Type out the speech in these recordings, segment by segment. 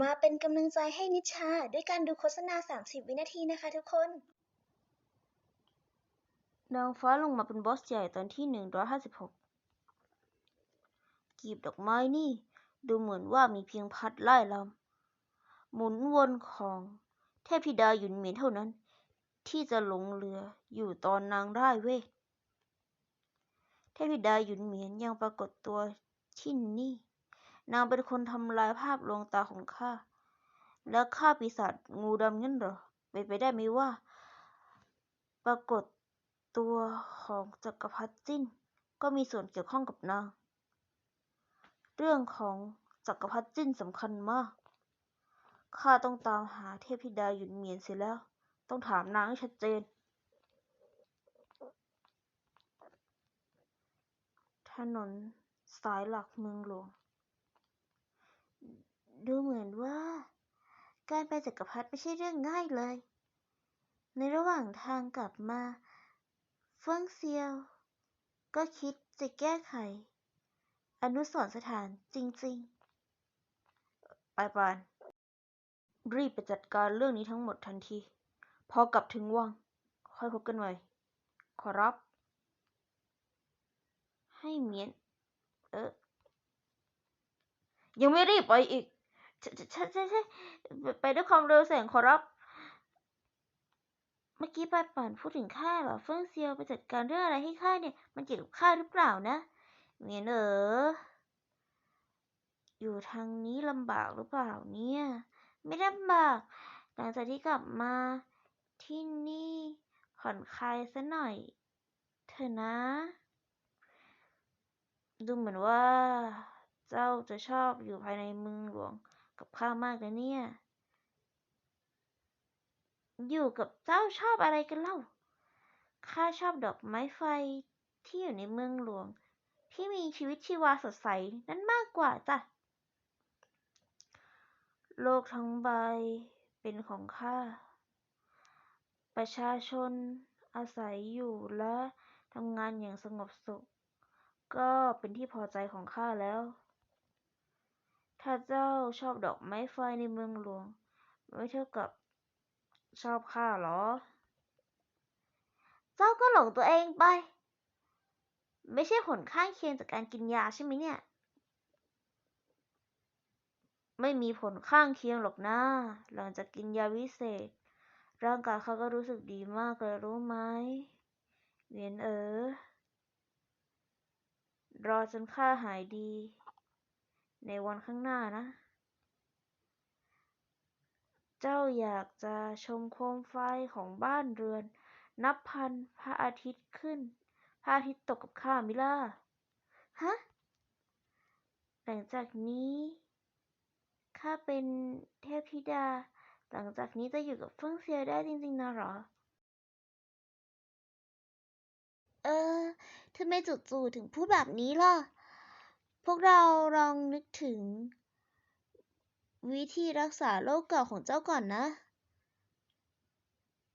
มาเป็นกำลังใจให้นิชา ด้วยการดูโฆษณา 30 วินาทีนะคะทุกคน นางฟ้าลงมาเป็นบอสใหญ่ตอนที่หนึ่งร้อยห้าสิบหกกีบดอกไม้นี่ ดูเหมือนว่ามีเพียงพัดไล่ลำหมุนวนของเทพธิดาหยุนเหมียนเท่านั้น ที่จะหลงเหลืออยู่ตอนนางได้เวทเทพธิดาหยุนเหมียนยังปรากฏตัวที่นี่ นางเป็นคนทำลายภาพลวงตาของข้า และฆ่าปีศาจงูดำงั้นเหรอเป็นไปได้ไหมว่า ปรากฏตัวของจักรพรรดิจิ้น ก็มีส่วนเกี่ยวข้องกับนาง เรื่องของจักรพรรดิจิ้นสำคัญมากข้าต้องตามหาเทพธิดาหยุนเมียนเสียแล้ว ต้องถามนางให้ชัดเจน ถนนสายหลักเมืองหลวง ดูเหมือนว่า การไปจักรพรรดิไม่ใช่เรื่องง่ายเลย ในระหว่างทางกลับมาเฟิ่งเซียว ก็คิดจะแก้ไข อนุสรณ์สถานจริงๆ ไปปาน รีบไปจัดการเรื่องนี้ทั้งหมดทันที พอกลับถึงวัง ค่อยพบกันใหม่ ขอรับ ให้เหมียน เออยังไม่รีบไปอีก ใช่ใช่ใช่ไปด้วยความเร็วแสงขอรับ เมื่อกี้ปาป่านพูดถึงข้าเหรอเฟิ่งเซียวไปจัดการเรื่องอะไรให้ข้าเนี่ย มันเกี่ยวกับข้าหรือเปล่านะเหมียนเอออยู่ทางนี้ลำบากหรือเปล่าเนี่ย ไม่ลำบาก หลังจากที่กลับมาที่นี่ผ่อนคลายซะหน่อยเถอะนะ ดูเหมือนว่า เจ้าจะชอบอยู่ภายในเมืองหลวง กับข้ามากเลยเนี่ย อยู่กับเจ้าชอบอะไรกันเล่า ข้าชอบดอกไม้ไฟที่อยู่ในเมืองหลวง ที่มีชีวิตชีวาสดใสนั่นมากกว่าจ้ะ โลกทั้งใบเป็นของข้า ประชาชนอาศัยอยู่และทำงานอย่างสงบสุข ก็เป็นที่พอใจของข้าแล้ว ถ้าเจ้าชอบดอกไม้ไฟในเมืองหลวง ไม่เท่ากับชอบข้าหรอ เจ้าก็หลงตัวเองไป ไม่ใช่ผลข้างเคียงจากการกินยาใช่ไหมเนี่ย ไม่มีผลข้างเคียงหรอกนะ หลังจากกินยาวิเศษ ร่างกายเขาก็รู้สึกดีมากเลยรู้ไหม เวียนเออรอจนข้าหายดี ในวันข้างหน้านะ เจ้าอยากจะชมโคมไฟของบ้านเรือน นับพันพระอาทิตย์ขึ้น พระอาทิตย์ตกกับข้ามิล่ะฮะ หลังจากนี้ข้าเป็นเทพธิดา หลังจากนี้จะอยู่กับเฟิ่งเซียได้จริงๆนะหรอ เออทำไมจู่ๆถึงพูดแบบนี้ล่ะ พวกเราลองนึกถึง วิธีรักษาโรคเก่าของเจ้าก่อนนะ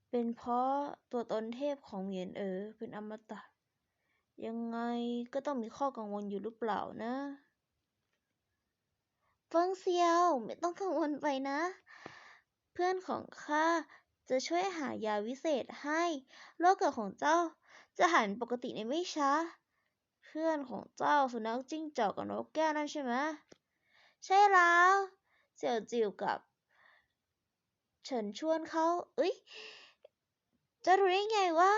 เป็นเพราะตัวตนเทพของเหมียนเอ๋อเป็นอมตะ ยังไงก็ต้องมีข้อกังวลอยู่หรือเปล่านะเฟิงเซียวไม่ต้องกังวลไปนะ เพื่อนของข้าจะช่วยหายาวิเศษให้ โรคเก่าของเจ้าจะหายเป็นปกติในไม่ช้า พื่อนของเจ้าสุนัขจิ้งจอกกับนกแก้วนั่นใช่ไหมใช่แล้ว เสี่ยวจิ๋วกับ เฉินชวนเขาเอ้ยจะรู้ได้ไงว่า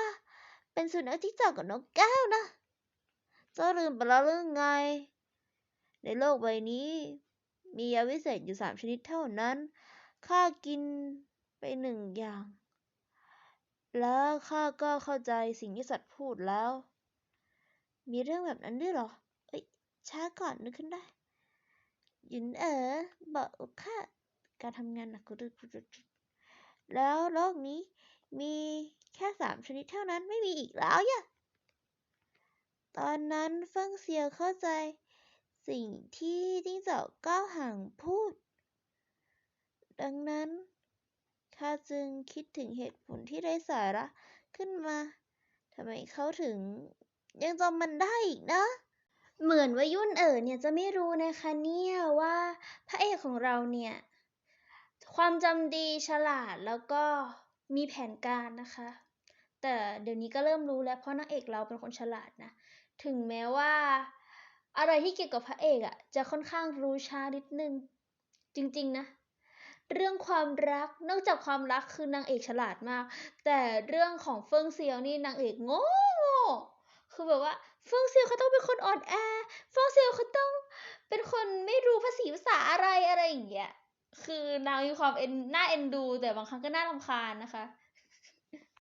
เป็นสุนัขจิ้งจอกกับนกแก้วนะเจ้าลืมไปแล้วหรือไง ในโลกใบนี้ มียาวิเศษอยู่สามชนิดเท่านั้นข้ากินไปหนึ่งอย่าง แล้วข้าก็เข้าใจสิ่งที่สัตว์พูดแล้ว มีเรื่องแบบนั้นด้วยหรอ เอ้ย ช้าก่อนนึกขึ้นได้ หยุนเอ๋อบอกข้าการทำงานหนักกุดแล้วโลกนี้มีแค่สามชนิดเท่านั้นไม่มีอีกแล้วย่ะ ตอนนั้นเฟิงเซียวเข้าใจ สิ่งที่จิ้งจอกก้าวห่างพูด ดังนั้นข้าจึงคิดถึงเหตุผลที่ไร้สาระขึ้นมาทำไมเขาถึง ยังจำมันได้อีกนะ เหมือนว่ายุ่นเอ๋อเนี่ยจะไม่รู้นะคะเนี่ยว่าพระเอกของเราเนี่ย ความจำดีฉลาดแล้วก็มีแผนการนะคะ แต่เดี๋ยวนี้ก็เริ่มรู้แล้วเพราะนางเอกเราเป็นคนฉลาดนะ ถึงแม้ว่า อะไรที่เกี่ยวกับพระเอกอะจะค่อนข้างรู้ช้านิดนึง จริงๆนะเรื่องความรักนอกจากความรักคือนางเอกฉลาดมาก แต่เรื่องของเฟิงเซียวนี่นางเอกโง่โง่ คือแบบว่าฟองเซียวเขาต้องเป็นคนอ่อนแอฟองเซียวเขาต้องเป็นคนไม่รู้ภาษีภาษาอะไรอะไรอย่างเงี้ยคือนางมีความเอ็นน่าเอ็นดู แต่บางครั้งก็น่ารำคาญนะคะ